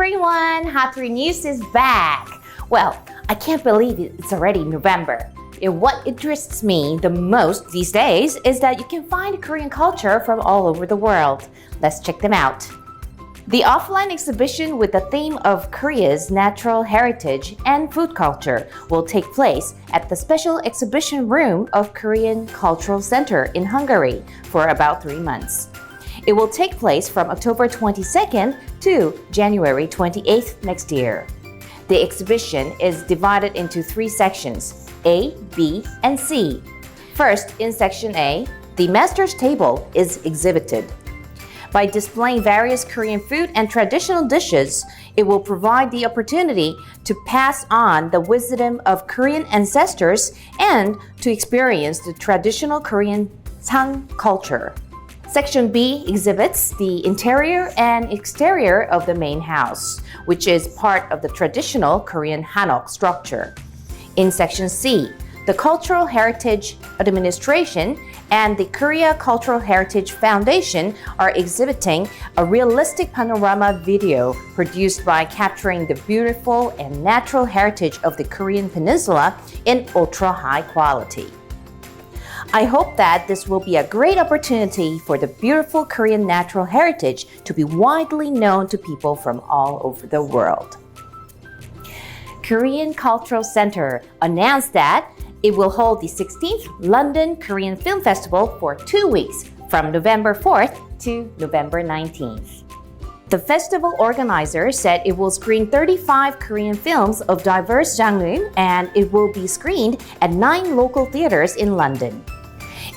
everyone! Hot 3 News is back! Well, I can't believe it's already November. And what interests me the most these days is that you can find Korean culture from all over the world. Let's check them out. The offline exhibition with the theme of Korea's natural heritage and food culture will take place at the special exhibition room of Korean Cultural Center in Hungary for about three months. It will take place from October 22nd to January 28th next year. The exhibition is divided into three sections A, B, and C. First, in section A, the master's table is exhibited. By displaying various Korean food and traditional dishes, it will provide the opportunity to pass on the wisdom of Korean ancestors and to experience the traditional Korean Sang culture. Section B exhibits the interior and exterior of the main house, which is part of the traditional Korean Hanok structure. In Section C, the Cultural Heritage Administration and the Korea Cultural Heritage Foundation are exhibiting a realistic panorama video produced by capturing the beautiful and natural heritage of the Korean Peninsula in ultra high quality. I hope that this will be a great opportunity for the beautiful Korean natural heritage to be widely known to people from all over the world. Korean Cultural Center announced that it will hold the 16th London Korean Film Festival for two weeks from November 4th to November 19th. The festival organizer said it will screen 35 Korean films of diverse genres and it will be screened at nine local theaters in London.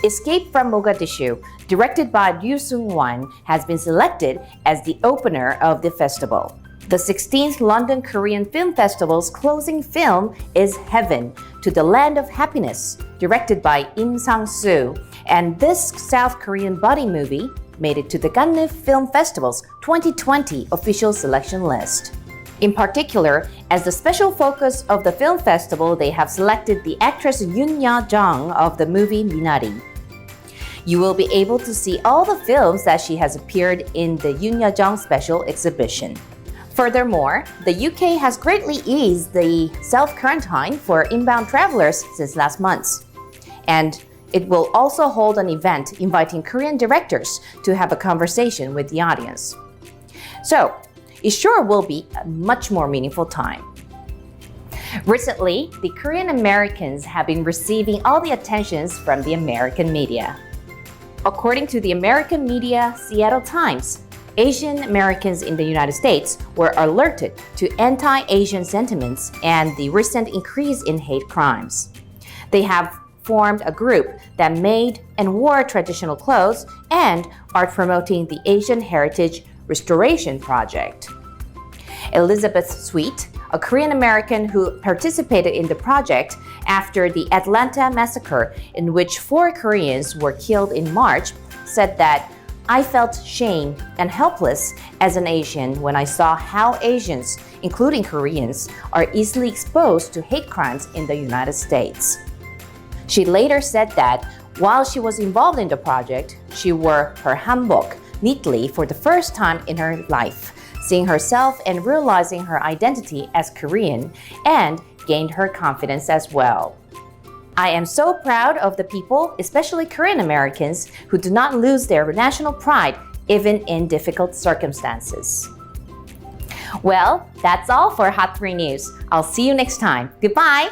Escape from Mogadishu, directed by Ryu Sung-won, has been selected as the opener of the festival. The 16th London Korean Film Festival's closing film is Heaven to the Land of Happiness, directed by Im Sang-soo, and this South Korean buddy movie made it to the Cannes Film Festival's 2020 official selection list. In particular, as the special focus of the film festival, they have selected the actress Yoon Ya Jung of the movie Minari. You will be able to see all the films that she has appeared in the Yoon Ya Jung special exhibition. Furthermore, the UK has greatly eased the self quarantine for inbound travelers since last month. And it will also hold an event inviting Korean directors to have a conversation with the audience. So, it sure will be a much more meaningful time. Recently, the Korean Americans have been receiving all the attentions from the American media. According to the American media Seattle Times, Asian Americans in the United States were alerted to anti Asian sentiments and the recent increase in hate crimes. They have formed a group that made and wore traditional clothes and are promoting the Asian Heritage Restoration Project. Elizabeth Sweet, a Korean American who participated in the project after the Atlanta massacre, in which four Koreans were killed in March, said that I felt shame and helpless as an Asian when I saw how Asians, including Koreans, are easily exposed to hate crimes in the United States. She later said that while she was involved in the project, she wore her hanbok neatly for the first time in her life, seeing herself and realizing her identity as Korean, and gained her confidence as well. I am so proud of the people, especially Korean Americans, who do not lose their national pride even in difficult circumstances. Well, that's all for Hot 3 News. I'll see you next time. Goodbye!